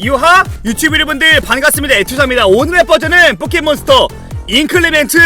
유하 유튜브 여러분들 반갑습니다. 에투사입니다. 오늘의 버전은 포켓몬스터 잉클리멘트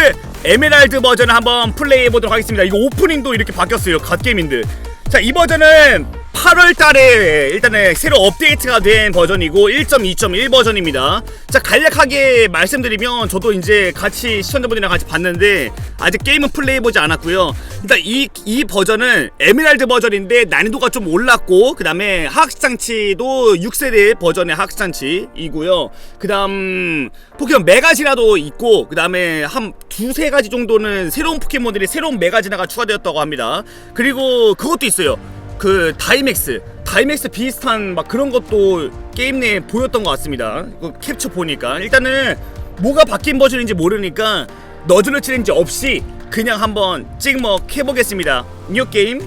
에메랄드 버전을 한번 플레이해 보도록 하겠습니다. 이거 오프닝도 이렇게 바뀌었어요. 갓게임인들. 자이 버전은 8월 달에 일단은 새로 업데이트가 된 버전이고 1.2.1 버전입니다. 자, 간략하게 말씀드리면 저도 이제 같이 시청자분들이랑 같이 봤는데 아직 게임은 플레이해 보지 않았고요. 일단 이, 이 버전은 에메랄드 버전인데 난이도가 좀 올랐고 그 다음에 하악장치도 6세대 버전의 하악장치이고요. 그 다음 포켓몬 메가지나도 있고 그 다음에 한 두세 가지 정도는 새로운 포켓몬들이 새로운 메가지나가 추가되었다고 합니다. 그리고 그것도 있어요. 그 다이맥스 다이맥스 비슷한 막 그런 것도 게임 내에 보였던 것 같습니다. 그 캡처 보니까. 일단은 뭐가 바뀐 버전인지 모르니까 너즈러 챌린지 없이 그냥 한번 찍먹 해보겠습니다. 뉴 게임.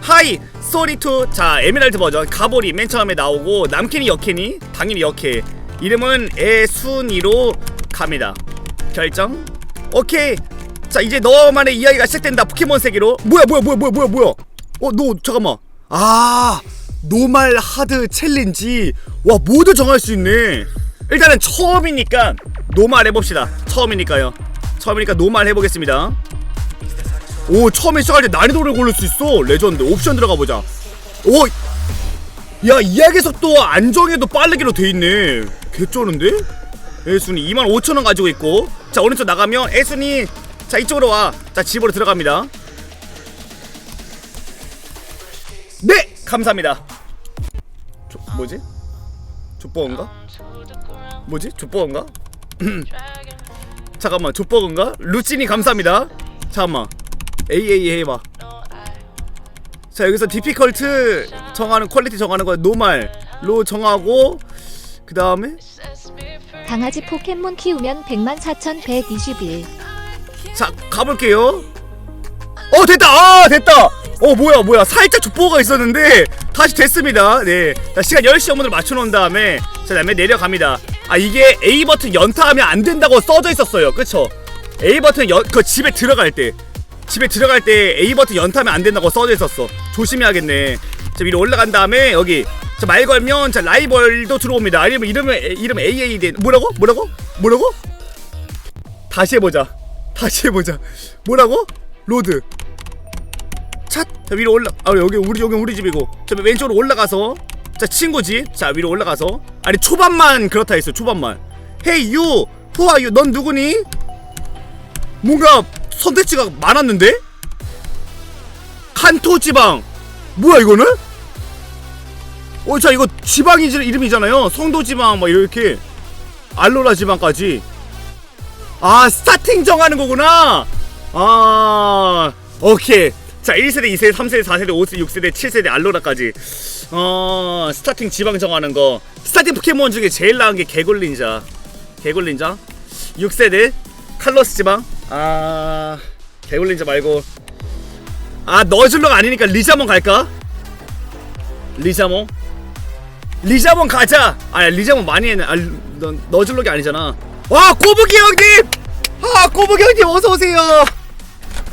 하이 쏘리2 자 에메랄드 버전. 가보리 맨 처음에 나오고 남캐니 여캐니? 당연히 여캐. 이름은 애순이로 갑니다. 결정? 오케이. 자 이제 너만의 이야기가 시작된다. 포켓몬 세계로. 뭐야 뭐야 뭐야 뭐야 뭐야 뭐야? 어너 잠깐만 아 노말 하드 챌린지. 와 모두 정할 수 있네. 일단은 처음이니까 노말 해봅시다. 처음이니까요. 처음이니까 노말 해보겠습니다. 오 처음에 시작할 때 난이도를 고를 수 있어. 레전드 옵션 들어가 보자. 오 야 이야기 속도 안정해도 빠르기로 돼 있네. 개쩌는데? 애순이 25,000원 가지고 있고. 자 오른쪽 나가면 애순이 자 이쪽으로 와자 집으로 들어갑니다 감사합니다. 조, 뭐지? 족버인가? 뭐지? 족버인가? 잠깐만 족버인가? 루치니 감사합니다. 잠깐만. AAA 해봐. 자 여기서 디피컬트 정하는 퀄리티 정하는 거 노말로 정하고 그 다음에 강아지 포켓몬 키우면 104,121. 자 가볼게요. 어 됐다! 아 됐다 어 뭐야 뭐야. 살짝 족보가 있었는데 다시 됐습니다. 네. 자, 시간 10시 업무를 맞춰놓은 다음에 자 다음에 내려갑니다. 아 이게 A 버튼 연타하면 안 된다고 써져 있었어요. 그쵸? A 버튼 연, 그 집에 들어갈 때. 집에 들어갈 때 A 버튼 연타하면 안 된다고 써져 있었어. 조심해야겠네. 자 위로 올라간 다음에 여기 자 말 걸면 자 라이벌도 들어옵니다. 아니면 이름은 이름 AA 된 뭐라고? 뭐라고? 뭐라고? 다시 해보자. 다시 해보자. 뭐라고? 로드. 차. 자 위로 올라. 아 여기 우리 여기 우리 집이고. 자 왼쪽으로 올라가서. 자 친구 집. 자 위로 올라가서. 아니 초반만 그렇다 했어. 초반만. Who are you? 넌 누구니? 뭔가 선택지가 많았는데? 칸토 지방. 뭐야 이거는? 어, 자 이거 지방 이 이름이잖아요. 성도 지방 막 이렇게 알로라 지방까지. 아 스타팅 정하는 거구나 아 오케이 자 1세대 2세대 3세대 4세대 5세대 6세대 7세대 알로라까지. 어 스타팅 지방 정하는 거. 스타팅 포켓몬 중에 제일 나은 게 개굴린자. 개굴린자? 6세대 칼로스 지방? 아 개굴린자 말고. 아 너즐록 아니니까 리자몬 갈까? 리자몬 리자몬 가자! 아 리자몬 많이 했네. 아 너, 너즐록이 아니잖아. 와 꼬부기 형님! 아 꼬부기 형님 어서 오세요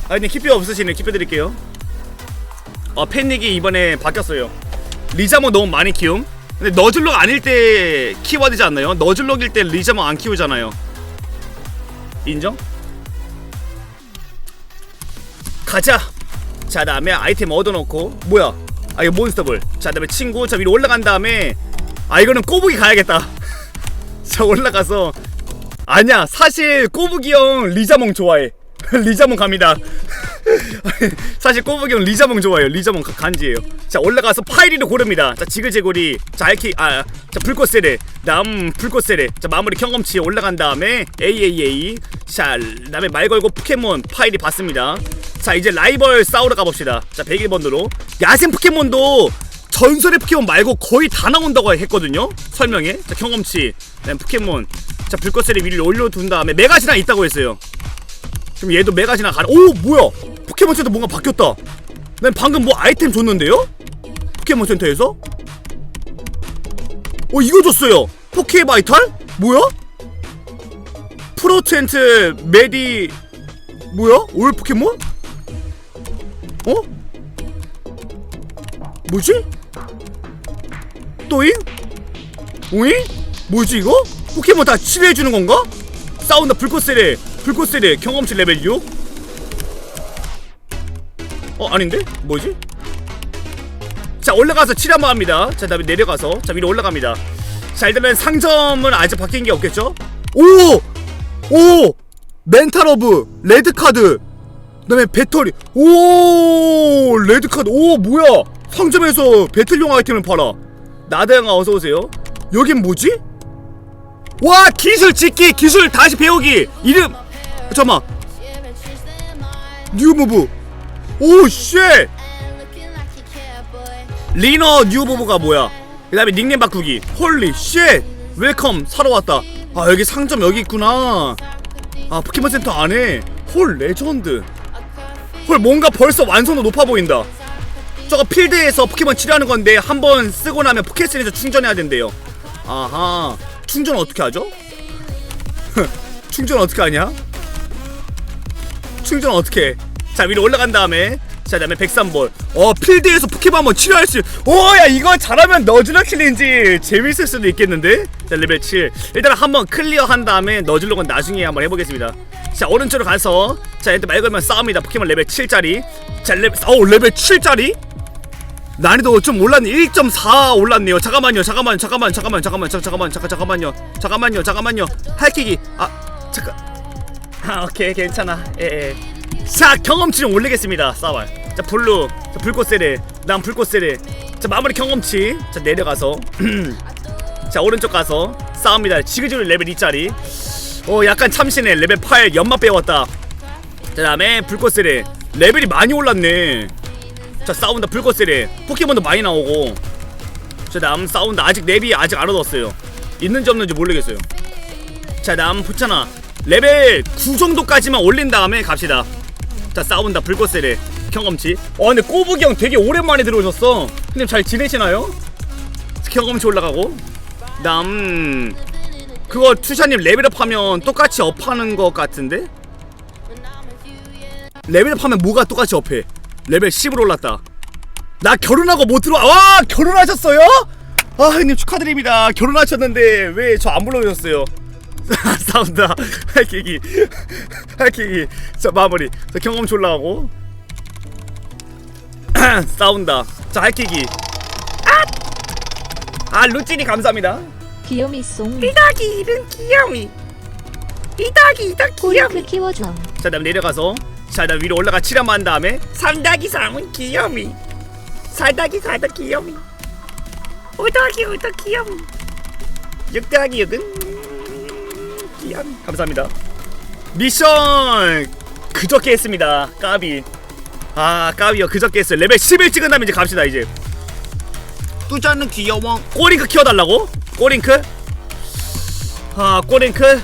아 근데 키표 없으시네. 키표 드릴게요. 아 팬닉이 이번에 바뀌었어요. 리자몬 너무 많이 키움. 근데 너즐록 아닐 때 키워야 되지 않나요? 너즐록일 때 리자몬 안 키우잖아요. 인정? 가자! 자 다음에 아이템 얻어놓고. 뭐야? 아 이거 몬스터볼. 자 다음에 친구. 자 위로 올라간 다음에. 아 이거는 꼬부기 가야겠다. 자 올라가서. 아니야. 사실 꼬부기 형 리자몽 좋아해 리자몽 갑니다. 사실 꼬부기 형 리자몽 좋아해요. 리자몽 가- 간지예요. 자 올라가서 파이리를 고릅니다. 자 지글제고리 자 알키 아자 불꽃세례. 남 불꽃세례. 자 마무리 경험치 올라간 다음에 AAA 자 다음에 말 걸고 포켓몬 파이리 봤습니다. 자 이제 라이벌 싸우러 가봅시다. 자 101번으로. 야생 포켓몬도 전설의 포켓몬 말고 거의 다 나온다고 했거든요. 설명에. 자 경험치. 포켓몬. 자 불꽃세례 위를 올려둔 다음에 메가시나 있다고 했어요 그럼 얘도 메가시나 가라. 오 뭐야? 포켓몬 센터 뭔가 바뀌었다. 난 방금 뭐 아이템 줬는데요? 포켓몬 센터에서? 어 이거 줬어요. 포케바이탈? 뭐야? 프로텐트 메디 뭐야? 올 포켓몬? 어? 뭐지? 또잉? 오잉? 뭐지 이거? 포켓몬 다 치료해주는 건가? 싸운다 불꽃 세례 불꽃 세례 경험치 레벨 6? 어 아닌데? 뭐지? 자 올라가서 치료 한번 합니다 자 다음에 내려가서 자 위로 올라갑니다 자 일단은 상점은 아직 바뀐 게 없겠죠? 오! 오! 멘탈 러브 레드카드 그 다음에 배터리 오 레드카드 오 뭐야 상점에서 배틀용 아이템을 팔아 나다영아 어서오세요 여긴 뭐지? 와 기술 찍기 기술 다시 배우기 이름 잠깐만. 뉴무브 오쉣 리너 뉴무브가 뭐야? 그 다음에 닉네임 바꾸기. 홀리 쉣 웰컴 사러 왔다. 아 여기 상점 여기 있구나. 아 포켓몬 센터 안에 홀 레전드. 홀 뭔가 벌써 완성도 높아 보인다. 저거 필드에서 포켓몬 치료하는 건데 한 번 쓰고 나면 포켓스에서 충전해야 된대요. 아하. 충전 어떻게 하죠? 충전 어떻게 하냐? 충전 어떻게 해? 자 위로 올라간 다음에. 자 다음에 103볼. 어 필드에서 포켓몬 한번 치료할 수 오야 이거 잘하면 너즈러 킬린지 재밌을 수도 있겠는데? 자 레벨 7 일단 한번 클리어 한 다음에 너즐록은 나중에 한번 해보겠습니다. 자 오른쪽으로 가서 자 일단 말 걸면 싸웁니다. 포켓몬 레벨 7짜리. 자 레벨 어 레벨 7짜리? 난이도 좀 올랐네 1.4 올랐네요. 잠깐만요 잠깐만 잠깐만 잠깐만 잠깐만 잠- 잠깐만 잠깐 잠깐만요 잠깐만요 잠깐만요. 할퀴기. 아 잠깐 아 오케이 괜찮아. 예예. 자 경험치 좀 올리겠습니다. 싸발 자 블루. 자 불꽃 세례. 난 불꽃 세례. 자 마무리 경험치. 자 내려가서. 자 오른쪽 가서 싸웁니다. 지그지그 레벨 2짜리. 어 약간 참신해. 레벨 8 연마 배웠다. 자 다음에 불꽃 세례. 레벨이 많이 올랐네. 자 싸운다. 불꽃 세례. 포켓몬도 많이 나오고. 자 다음 싸운다. 아직 랩이 아직 안 얻었어요. 있는지 없는지 모르겠어요. 자 다음 붙잖아 레벨 9 정도까지만 올린 다음에 갑시다. 자 싸운다 불꽃 세례. 경험치. 어 근데 꼬부기 형 되게 오랜만에 들어오셨어. 형님 잘 지내시나요? 경험치 올라가고. 다음 그거 투샤님 레벨업 하면 똑같이 업하는 것 같은데? 레벨업 하면 뭐가 똑같이 업해? 레벨 10으로 올랐다. 나 결혼하고 못 들어와 와 결혼하셨어요? 아 형님 축하드립니다. 결혼하셨는데 왜 저 안 불러주셨어요 싸운다. 할퀴기. 할퀴기. 자 마무리. 자 경험치 올라가고. 싸운다. 자 할퀴기. 아! 아 루찌니 감사합니다. 귀요미 송. 이다기 이른 귀염이 이다기 이다 포링크 키워줘. 자 다음 내려가서. 자 다음 위로 올라가 칠한번 한 다음에 3다기 3은 귀염이 4다기 4다 귀염이 5다기 5다 귀염이 6다기 6은 귀염이 감사합니다. 미션 그저께 했습니다. 까비. 아 까비요. 그저께 했어요. 레벨 11 찍은 다음에 이제 갑시다 이제. 뚜자는 귀여워. 꼬링크 키워달라고? 꼬링크? 아 꼬링크?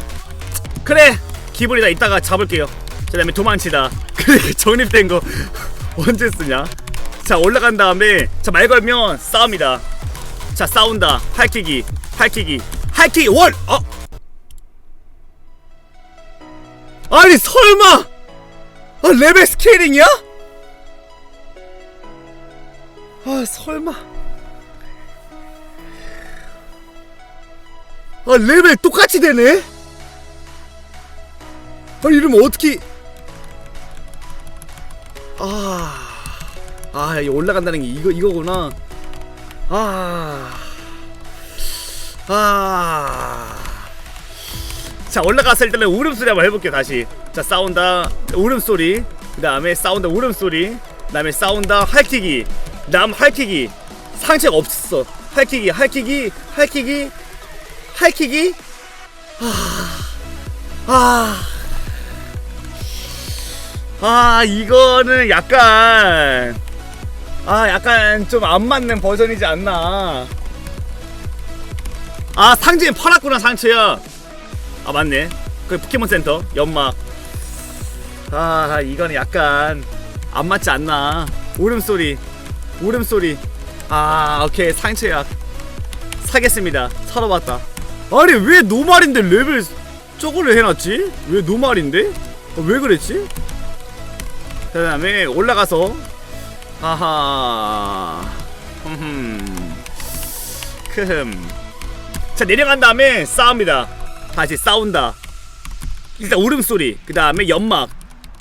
그래. 기분이다. 이따가 잡을게요. 그 다음에 도망치다. 그래 정립된 거 언제 쓰냐? 자 올라간 다음에 자 말 걸면 싸웁니다. 자 싸운다. 할퀴기. 할퀴기. 할퀴기. 월 어? 아니 설마 아 레벨 스케일링이야? 아 설마 아 레벨 똑같이 되네? 아니 이러면 어떻게 아, 아, 이 올라간다는 게 이거 이거구나. 아, 아. 자 올라가서 일단은 울음소리 한번 해볼게요 다시. 자 싸운다 울음소리. 그 다음에 싸운다 울음소리. 그 다음에 싸운다 할퀴기. 남 할퀴기. 상체가 없었어. 할퀴기, 할퀴기, 할퀴기, 할퀴기. 아, 아. 아 이거는 약간 아 약간 좀 안 맞는 버전이지 않나 아 상징이 팔았구나 상처야 아 맞네. 그 포켓몬 센터 연막. 아 이거는 약간 안 맞지 않나. 울음소리 울음소리. 아 오케이. 상처약 사겠습니다. 사러 왔다. 아니 왜 노말인데 레벨 저거를 해놨지? 왜 노말인데? 어, 왜 그랬지? 그 다음에 올라가서 하하. 흠흠. 크흠. 자자 내려간 다음에 싸웁니다 다시 싸운다 일단 울음소리 그 다음에 연막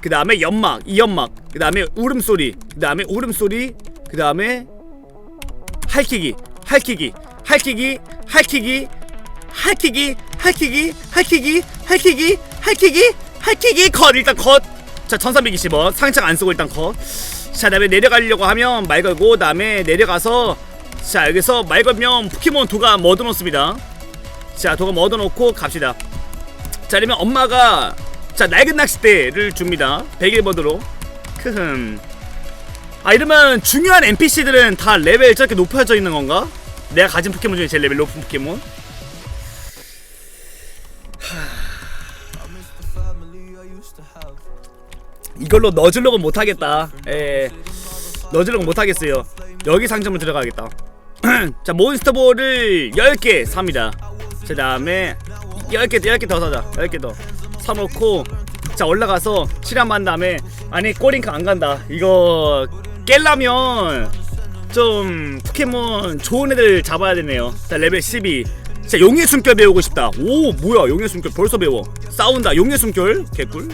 그 다음에 연막 이 연막 그 다음에 울음소리 그 다음에 울음소리 그 다음에 할퀴기 할퀴기 할퀴기 할퀴기 할퀴기 할퀴기 할퀴기 할퀴기 할퀴기 할퀴기 컷 일단 컷자 1320원 상장 안 쓰고 일단 컷자 다음에 내려가려고 하면 말 걸고 다음에 내려가서 자 여기서 말 걸면 포켓몬 도가 얻어놓습니다 자 도가 얻어놓고 갑시다. 자 그러면 엄마가 자 낡은 낚싯대를 줍니다. 101번으로. 크흠. 아 이러면 중요한 NPC들은 다 레벨 저렇게 높아져 있는 건가? 내가 가진 포켓몬 중에 제일 레벨 높은 포켓몬? 이걸로 너질록은 못하겠다. 예 너질록은 못하겠어요. 여기 상점을 들어가겠다. 자 몬스터볼을 10개 삽니다 그 다음에 10개 10개 더 사자. 10개 더 사놓고 자 올라가서 칠한만 다음에 아니 꼬링크 안 간다. 이거 깰라면 좀 포켓몬 좋은 애들 잡아야 되네요. 자 레벨 12 자 용의 숨결 배우고 싶다. 오 뭐야. 용의 숨결 벌써 배워. 싸운다. 용의 숨결? 개꿀.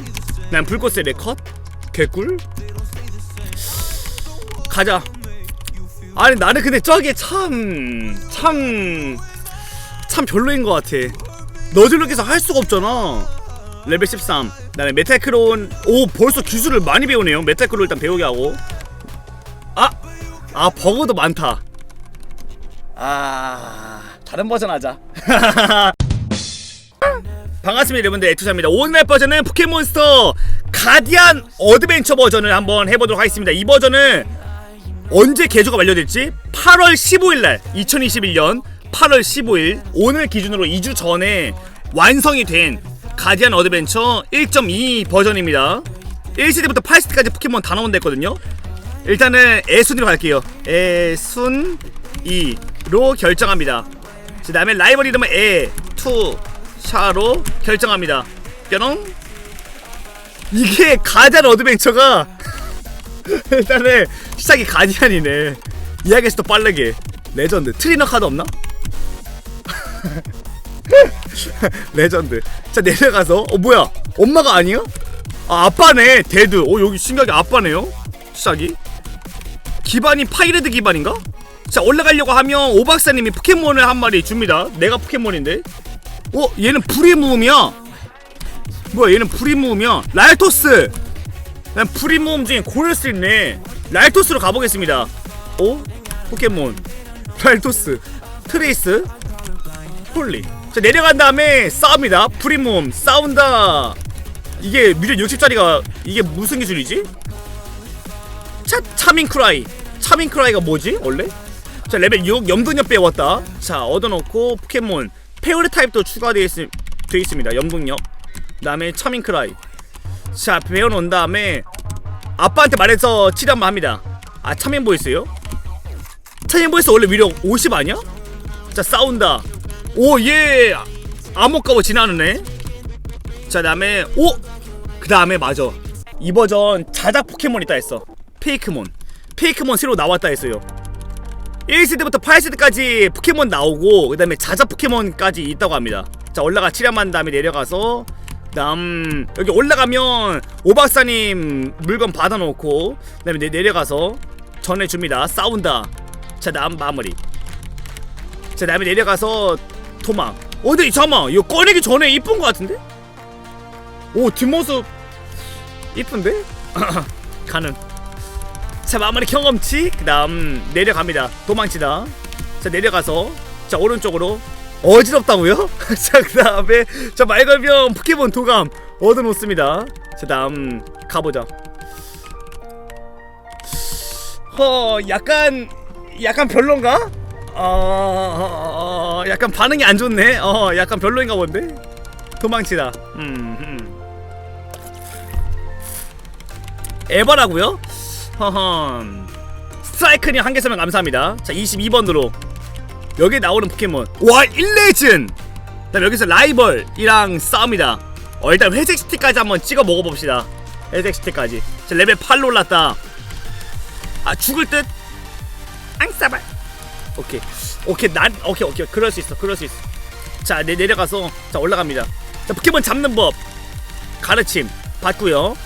난 불꽃 세례 컷? 개꿀? 가자. 아니 나는 근데 저게 참 참, 참 별로인 것 같아. 너질록에서 할 수가 없잖아. 레벨 13 그다음에 메탈크론 오 벌써 기술을 많이 배우네요. 메탈크론 일단 배우게 하고. 아! 아 버그도 많다. 아 다른 버전 하자. 반갑습니다 여러분들. 에투사입니다. 오늘 버전은 포켓몬스터 가디안 어드벤처 버전을 한번 해보도록 하겠습니다. 이 버전은 언제 개조가 완료될지 8월 15일날 2021년 8월 15일 오늘 기준으로 2주 전에 완성이 된 가디안 어드벤처 1.2 버전입니다. 1시대부터 8시대까지 포켓몬 다 나온댔거든요. 일단은 애순이로 갈게요. 애순이로 결정합니다. 그 다음에 라이벌 이름은 애, 투, 샤로 결정합니다. 뾰롱. 이게 가디안 어드벤처가 일단은 시작이 가디안이네. 이야기에서 더 빠르게. 레전드. 트리너 카드 없나? 레전드. 자 내려가서 어 뭐야? 엄마가 아니야? 아 아빠네 데드. 어 여기 신기하게 아빠네요? 시작이. 기반이 파이레드 기반인가? 자 올라가려고 하면 오 박사님이 포켓몬을 한 마리 줍니다. 내가 포켓몬인데. 어 얘는 불의 무음이야. 뭐야 얘는 불의 무음이야? 라이토스! 난 불의 무음 중에 고를 수 있네. 라이토스로 가보겠습니다. 오 포켓몬. 라이토스. 트레이스 홀리. 자 내려간 다음에 싸웁니다. 무음 싸운다. 이게 무려 60짜리가 이게 무슨 기술이지? 차, 차밍크라이. 차밍크라이가 뭐지 원래? 자 레벨 6 염동력 배웠다. 자 얻어놓고 포켓몬 페어리 타입도 추가되어 있, 되어 있습니다. 염동력 그 다음에 차밍크라이. 자 배워놓은 다음에 아빠한테 말해서 치료 한번 합니다. 아 차밍 보이스요? 차밍 보이스 원래 위력 50 아니야? 자 싸운다 오 얘 암흑 가고 지나는 애자 다음에 오! 그 다음에 맞아. 이 버전 자작 포켓몬 있다 했어. 페이크몬. 페이크몬 새로 나왔다 했어요. 1세대부터 8세대까지 포켓몬 나오고 그 다음에 자작 포켓몬까지 있다고 합니다. 자 올라가 치료만 다음에 내려가서 그 다음 여기 올라가면 오박사님 물건 받아놓고 그 다음에 내, 내려가서 전해줍니다. 싸운다. 자 다음 마무리. 자 다음에 내려가서 도망 어 근데 잠깐만. 이거 꺼내기 전에 이쁜 거 같은데? 오 뒷모습. 이쁜데? 가는 자 마무리 경험치. 그 다음 내려갑니다. 도망치다. 자 내려가서. 자 오른쪽으로. 어지럽다고요? 자 그 다음에 자 말걸병 포켓몬 도감. 얻어놓습니다. 자 다음 가보자. 허 약간 약간 별론가? 어, 어 약간 반응이 안 좋네. 어 약간 별로인가 본데? 도망치다. 음, 음. 에바라고요? 허헌 스트라이크님 한개 설명 감사합니다. 자 22번으로. 여기 나오는 포켓몬. 와 1레즌! 그다음 여기서 라이벌이랑 싸웁니다. 어 일단 회색 스틱까지 한번 찍어 먹어봅시다. 회색 스틱까지. 자 레벨 8로 올랐다. 아 죽을 듯? 앙싸발 오케이. 오케이 난 오케이 오케이. 그럴 수 있어 그럴 수 있어. 자 내, 내려가서 자 올라갑니다. 자 포켓몬 잡는 법. 가르침. 받고요.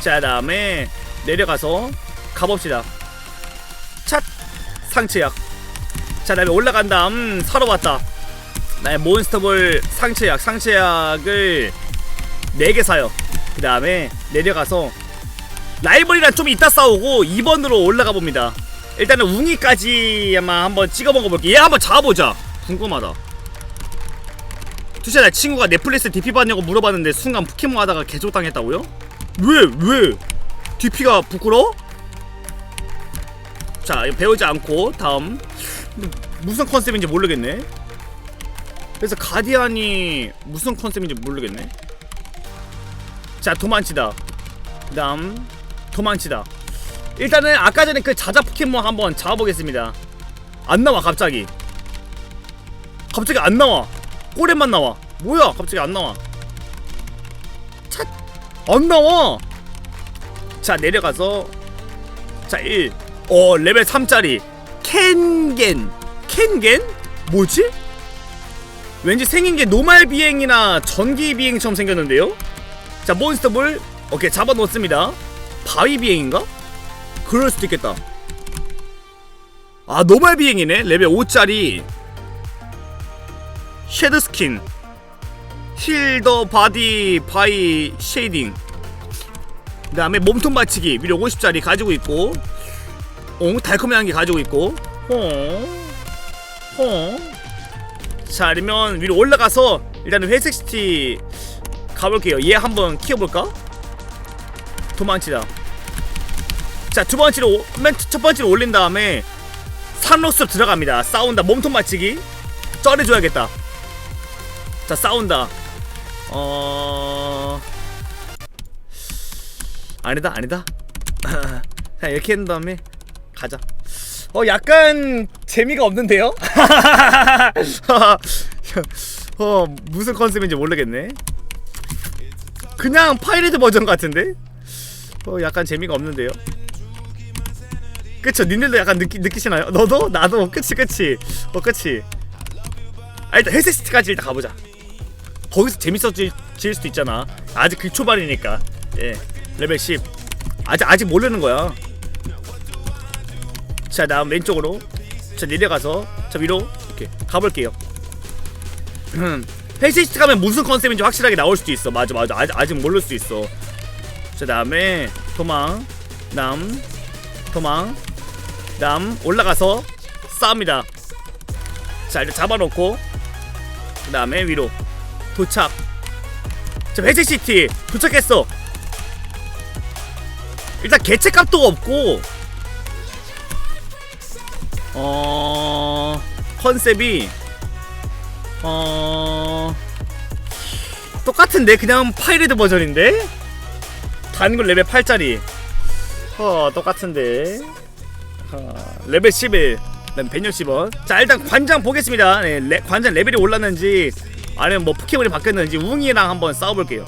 자 다음에 내려가서 가봅시다. 찻. 상체약. 자 다음에 올라간 다음 사러 왔다. 나의 몬스터볼 상체약. 상체약을 4개 사요. 그 다음에 내려가서 라이벌이랑 좀 이따 싸우고 2번으로 올라가 봅니다 일단은 웅이까지만 한번 찍어 먹어볼게 얘 한번 잡아보자 궁금하다 투샤 나 친구가 넷플릭스 DP 봤냐고 물어봤는데 순간 포켓몬 하다가 개조당했다고요? 왜? 왜? DP가 부끄러워? 자 배우지 않고 다음 근데 무슨 컨셉인지 모르겠네 그래서 가디안이 무슨 컨셉인지 모르겠네 자 도망치다 그 다음 도망치다 일단은 아까 전에 그 자자 포켓몬 한번 잡아보겠습니다. 안 나와 갑자기. 갑자기 안 나와. 꼬레만 나와. 뭐야 갑자기 안 나와. 찻안 나와. 자 내려가서. 자 1 어 레벨 3짜리. 캔겐. 캔겐? 뭐지? 왠지 생긴 게 노말 비행이나 전기 비행처럼 생겼는데요? 자 몬스터볼. 오케이 잡아놓습니다. 바위 비행인가? 그럴 수도 있겠다. 아 노말 비행이네. 레벨 5짜리. 쉐드 스킨. 힐더 바디 바이 쉐이딩. 그 다음에 몸통 받치기. 위로 50짜리 가지고 있고. 어 달콤한 게 가지고 있고. 어. 어. 자 아니면 위로 올라가서 일단은 회색 시티 가볼게요. 얘 한번 키워볼까? 도망치다 자 두 번째로 맨첫 번째로 올린 다음에 산로스 들어갑니다. 싸운다. 몸통 맞추기. 쩔어줘야겠다. 자 싸운다. 어 아니다 아니다. 자 이렇게 한 다음에 가자. 어 약간 재미가 없는데요? 어 무슨 컨셉인지 모르겠네. 그냥 파이레드 버전 같은데? 어 약간 재미가 없는데요 그쵸 님들도 약간 느끼, 느끼시나요? 너도? 나도? 그치 그치. 어 그치. 아 일단 헬스시티까지 일단 가보자. 거기서 재밌어질 질 수도 있잖아. 아직 그 초반이니까. 예 레벨 10 아직 아직 모르는 거야. 자 다음 왼쪽으로. 자 내려가서 자 위로 이렇게 가볼게요. 헬스시티 가면 무슨 컨셉인지 확실하게 나올 수도 있어. 맞아 맞아. 아직, 아직 모를 수 있어. 자 다음에 도망. 남 도망 남 올라가서 싸웁니다. 자 이렇게 잡아놓고 그 다음에 위로 도착. 자 회색시티 도착했어. 일단 개체값도 없고 어 컨셉이 어 똑같은데? 그냥 파이레드 버전인데? 단글 레벨 8짜리. 어 똑같은데. 어, 레벨 11 그다음 160원 자 일단 관장 보겠습니다. 네, 레, 관장 레벨이 올랐는지 아니면 뭐 포켓몬이 바뀌었는지 웅이랑 한번 싸워볼게요.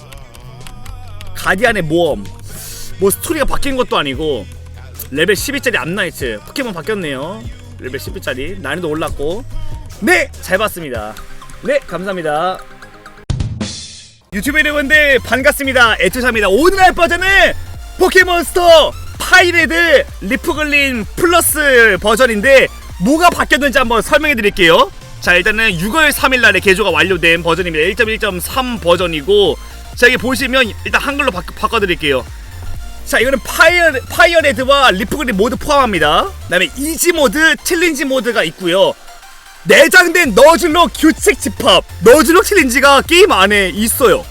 가디안의 모험. 뭐 스토리가 바뀐 것도 아니고 레벨 12짜리 암나이츠 포켓몬 바뀌었네요. 레벨 12짜리. 난이도 올랐고. 네 잘 봤습니다. 네 감사합니다. 유튜브 여러분들 반갑습니다. 에투샤입니다. 오늘 할 버전은 포켓몬스터 파이레드 리프글린 플러스 버전인데 뭐가 바뀌었는지 한번 설명해 드릴게요. 자 일단은 6월 3일날에 개조가 완료된 버전입니다. 1.1.3 버전이고 자 여기 보시면 일단 한글로 바, 바꿔드릴게요. 자 이거는 파이어, 파이어레드와 리프글린 모두 포함합니다. 그 다음에 이지 모드, 챌린지 모드가 있고요. 내장된 너즐록 규칙 집합 너즐록 챌린지가 게임 안에 있어요.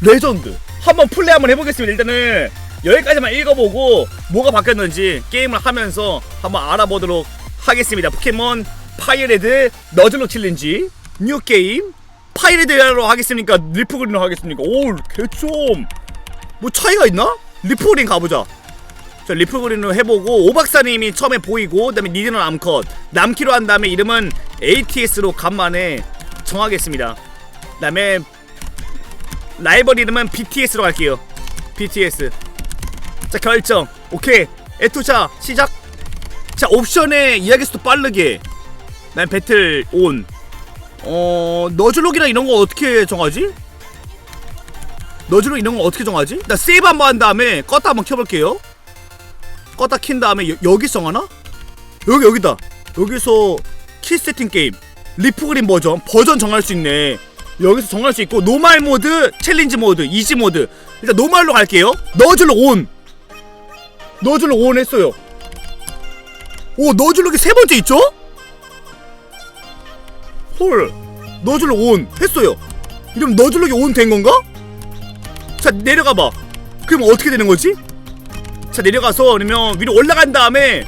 레전드. 한번 플레이 한번 해보겠습니다. 일단은 여기까지만 읽어보고 뭐가 바뀌었는지 게임을 하면서 한번 알아보도록 하겠습니다. 포켓몬 파이어레드 너즐록 챌린지 뉴 게임 파이어레드로 하겠습니까? 리프그린으로 하겠습니까? 오 개좀 뭐 차이가 있나? 리프그린 가보자. 자 리프그린으로 해보고 오박사님이 처음에 보이고 그 다음에 니드는 암컷. 남키로 한 다음에 이름은 ATS로 간만에 정하겠습니다. 그 다음에 라이벌 이름은 BTS로 갈게요. BTS 자 결정 오케이 에투자 시작 자 옵션에 이야기 수도 빠르게 난 배틀 온 어 너즐록이랑 이런 거 어떻게 정하지? 너즐록 이런 거 어떻게 정하지? 나 세이브 한번 한 다음에 껐다 한번 켜볼게요. 껐다 킨 다음에 여, 여기 정하나? 여기 여기다. 여기서 키 세팅 게임 리프그린 버전 버전 정할 수 있네. 여기서 정할 수 있고 노말 모드, 챌린지 모드, 이지 모드. 일단 노말로 갈게요. 너즐록 온. 너즐록 온 했어요. 오 너즐록이 세 번째 있죠? 헐 너즐록 온 했어요. 이러면 너즐록이 온 된 건가? 자 내려가 봐. 그럼 어떻게 되는 거지? 자 내려가서 그러면 위로 올라간 다음에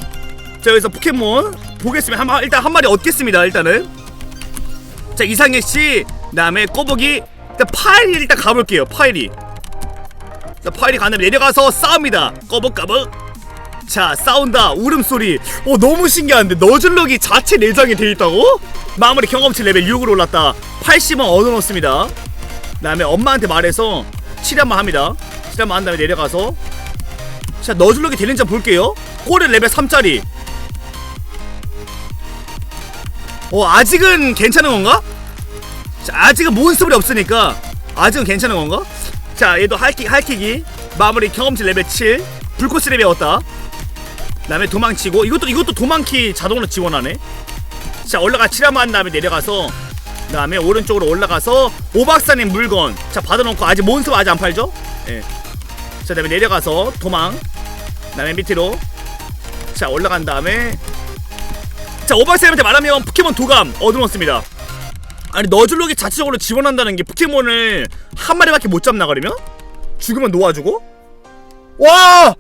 자 여기서 포켓몬 보겠습니다. 한, 마- 일단 한 마리 얻겠습니다. 일단은 자 이상해 씨 그다음에 꼬부기 일단 파일이 일단 가볼게요. 파일이 자 파일이 가면 내려가서 싸웁니다. 꼬북꼬북 자 싸운다. 울음소리. 어 너무 신기한데 너즐록이 자체 내장이 돼 있다고? 마무리 경험치 레벨 6으로 올랐다. 80원 얻어놓습니다. 그 다음에 엄마한테 말해서 치료한번 합니다. 치료한번 한 다음에 내려가서. 자 너즐록이 되는지 한번 볼게요. 꼬리 레벨 3짜리. 어 아직은 괜찮은 건가? 자 아직은 몬스터블이 없으니까 아직은 괜찮은 건가? 자 얘도 할킥 할킥이 마무리 경험치 레벨 7 불꽃 레벨 그 다음에 도망치고 이것도 이것도 도망키 자동으로 지원하네 자 올라가 한 다음에 내려가서 그 다음에 오른쪽으로 올라가서 오박사님 물건 자 받아놓고 아직 몬스터 아직 안 팔죠? 예. 자 그다음에 내려가서 도망 그 다음에 밑으로 자 올라간 다음에 자 오박사님한테 말하면 포켓몬 도감 얻어놓습니다 아니 너즐록이 자체적으로 지원한다는 게 포켓몬을 한 마리밖에 못 잡나 그러면? 죽으면 놓아주고? 와!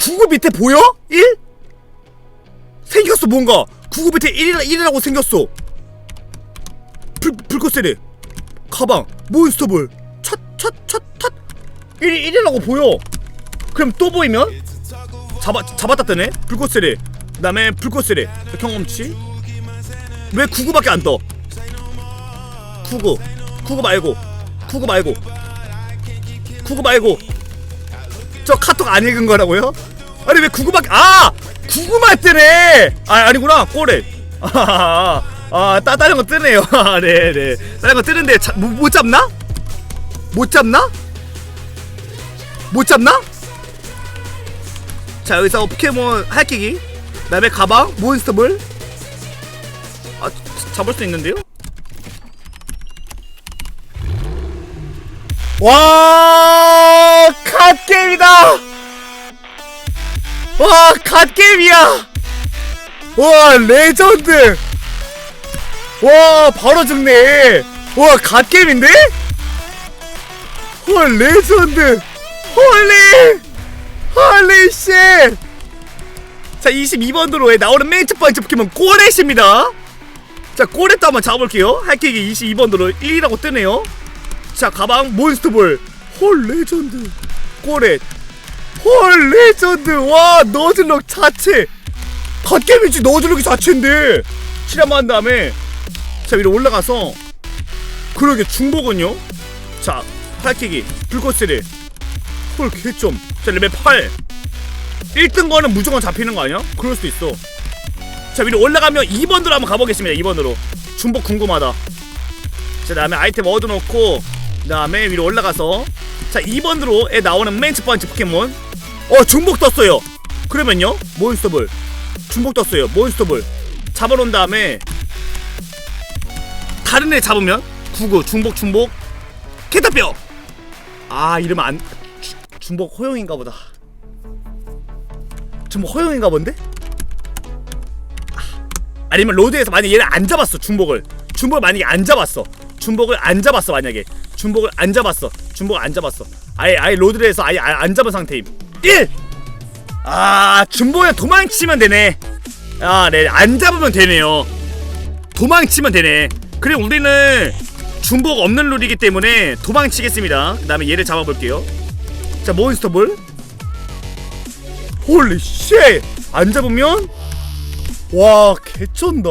구구 밑에 보여? 1? 생겼어 뭔가. 구구 밑에 1이라, 1이라고 생겼어. 불, 불꽃세례. 가방. 몬스터볼. 찻찻찻찻 1이 1이라고 보여. 그럼 또 보이면? 잡아, 잡았다 뜨네? 불꽃세례. 그 다음에 불꽃세례. 경험치. 왜 구구밖에 안떠? 구구. 구구 말고. 구구 말고. 구구 말고. 저 카톡 안 읽은 거라고요? 아니 왜 구구밖에 아! 구구만 뜨네! 아 아니구나. 꼬레. 아, 아 따, 다른 거 뜨네요. 아, 네네. 다른 거 뜨는데 자, 못, 못 잡나? 못 잡나? 못 잡나? 자 여기서 포켓몬 할기기. 그다음에 가방 몬스터볼. 아 자- 잡을 수 있는데요? 와 갓게임이다 와 갓게임이야! 와 레전드! 와 바로 죽네. 와 갓게임인데? 헐 레전드! 홀리! 홀리 쉣 자 22번 도로에 나오는 맨 첫 번째 포켓몬 꼬렛입니다. 자 꼬렛도 한번 잡아볼게요. 할킥이 22번 도로 1이라고 뜨네요. 자 가방 몬스터볼. 헐 레전드. 꼬렛 헐 레전드! 와 너즐록 자체! 갓게임이지 너즐록이 자체인데! 실험한 한 다음에 자 위로 올라가서 그러게 중복은요? 자 팔키기 불꽃세례. 헐 개점 자 레벨 8 1등 거는 무조건 잡히는 거 아니야? 그럴 수도 있어. 자 위로 올라가면 2번으로 한번 가보겠습니다 2번으로. 중복 궁금하다. 자 다음에 아이템 얻어놓고 그 다음에 위로 올라가서 자 2번으로에 나오는 맨 첫 번째 포켓몬 어 중복 떴어요. 그러면요? 몬스터볼. 중복 떴어요. 몬스터볼. 잡아놓은 다음에 다른 애 잡으면? 구구 중복 중복. 캐타뼈. 아 이러면 안 주- 중복 허용인가 보다. 중복 허용인가 본데? 아, 아니면 로드에서 만약 얘를 안 잡았어 중복을. 중복을 만약에 안 잡았어. 중복을 안 잡았어 만약에. 중복을 안 잡았어. 중복을 안 잡았어. 아예 아예 로드에서 아예 아- 안 잡은 상태임 1! 아 중복에 도망치면 되네. 아 네 안 잡으면 되네요. 도망치면 되네. 그래 우리는 중복 없는 룰이기 때문에 도망치겠습니다. 그 다음에 얘를 잡아볼게요. 자 몬스터볼. 홀리 쉣 안 잡으면? 와 개쩐다.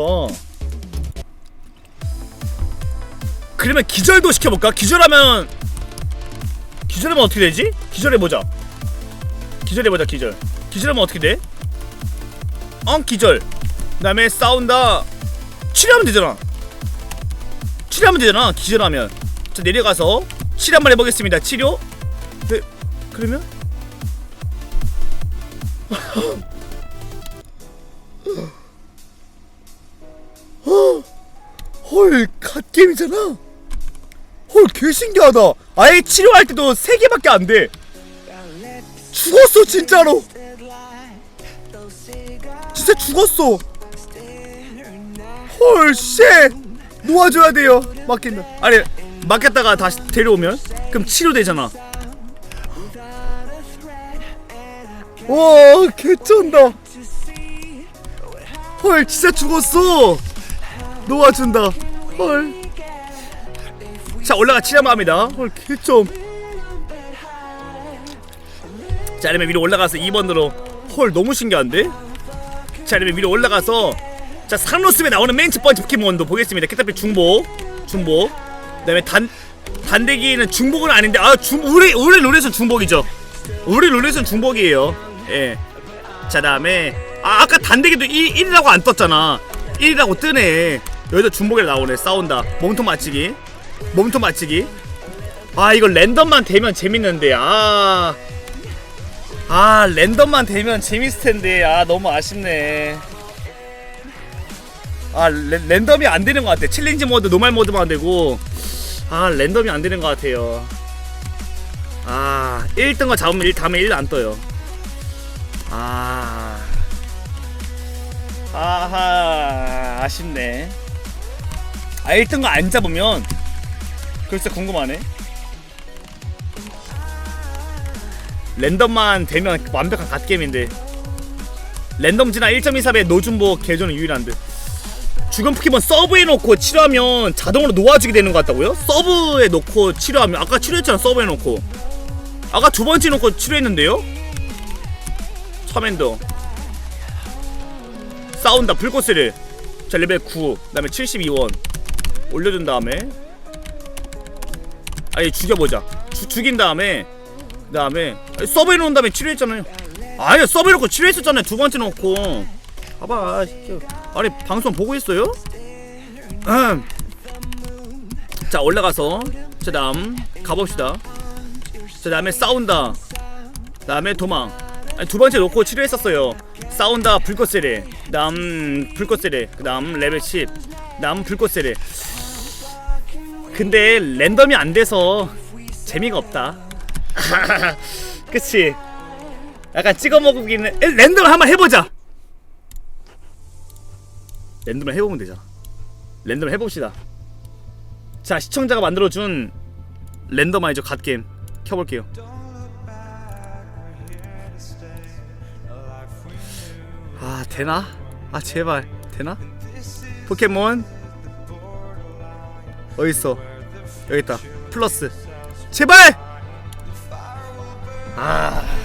그러면 기절도 시켜볼까? 기절하면 기절하면 어떻게 되지? 기절해보자 기절해보자 기절. 기절하면 어떻게 돼? 어 기절. 그 다음에 싸운다. 치료하면 되잖아. 치료하면 되잖아 기절하면. 자 내려가서 치료 한번 해보겠습니다. 치료. 네 그러면? 헐 갓게임이잖아. 헐 개신기하다. 아예 치료할 때도 3개밖에 안돼 죽었어 진짜로. 진짜 죽었어. 헐쉣. 놓아줘야 돼요. 맡긴다 아니 맡겼다가 다시 데려오면? 그럼 치료되잖아. 와 개쩐다. 헐 진짜 죽었어. 놓아준다. 헐자 올라가 치료만 합니다. 헐 개점 자 그러면 위로 올라가서 2번으로. 헐 너무 신기한데? 자 그러면 위로 올라가서. 자 산로스에 나오는 맨 첫 번째 포켓몬도 보겠습니다. 캐터필 중복 중복 그다음에 단 단대기는 중복은 아닌데 아 중, 우리 우리 룰에서는 중복이죠. 우리 룰에서는 중복이에요. 예자 다음에 아 아까 단대기도 1, 1이라고 안 떴잖아. 1이라고 뜨네. 여기서 중복이 나오네. 싸운다. 몸통 맞추기. 몸통 맞추기. 아 이거 랜덤만 되면 재밌는데 아 아 랜덤만 되면 재밌을 텐데. 아 너무 아쉽네. 아 랜, 랜덤이 안 되는 것 같아. 챌린지 모드 노말 모드만 되고. 아 랜덤이 안 되는 것 같아요. 아 1등거 잡으면 1 다음에 1 안 떠요. 아. 아하 아쉽네. 아 1등거 안 잡으면. 글쎄 궁금하네 랜덤만 되면 완벽한 갓게임인데 랜덤 진화 1.23의 노준보 개조는 유일한데 죽은 포켓몬 서브에 놓고 치료하면 자동으로 놓아주게 되는 것 같다고요? 서브에 놓고 치료하면 아까 치료했잖아 서브에 놓고. 아까 두 번째 놓고 치료했는데요? 처맨더. 싸운다 불꽃스를 자 레벨 9 그다음에 72원. 올려준 다음에. 아니 죽여보자. 주, 죽인 다음에 그 다음에 서브에 놓은 다음에 치료했잖아요. 아니 서브에 놓고 치료했었잖아요. 두 번째 놓고. 봐봐. 아니 방송 보고 있어요? 음. 자 올라가서. 자 다음 가봅시다. 자 다음에 싸운다. 다음에 도망. 아니, 두 번째 놓고 치료했었어요. 싸운다 불꽃세례. 다음 불꽃세례. 그 다음 레벨 10 다음 불꽃세례. 근데 랜덤이 안 돼서 재미가 없다 그치. 약간 찍어 먹기는 랜덤 한번 해보자. 랜덤을 해보면 되잖아. 랜덤을 해봅시다. 자 시청자가 만들어준 랜덤아이저 갓게임 켜볼게요. 아 되나? 아 제발. 되나? 포켓몬? 어딨어? 여기 있다. 플러스. 제발 Ah.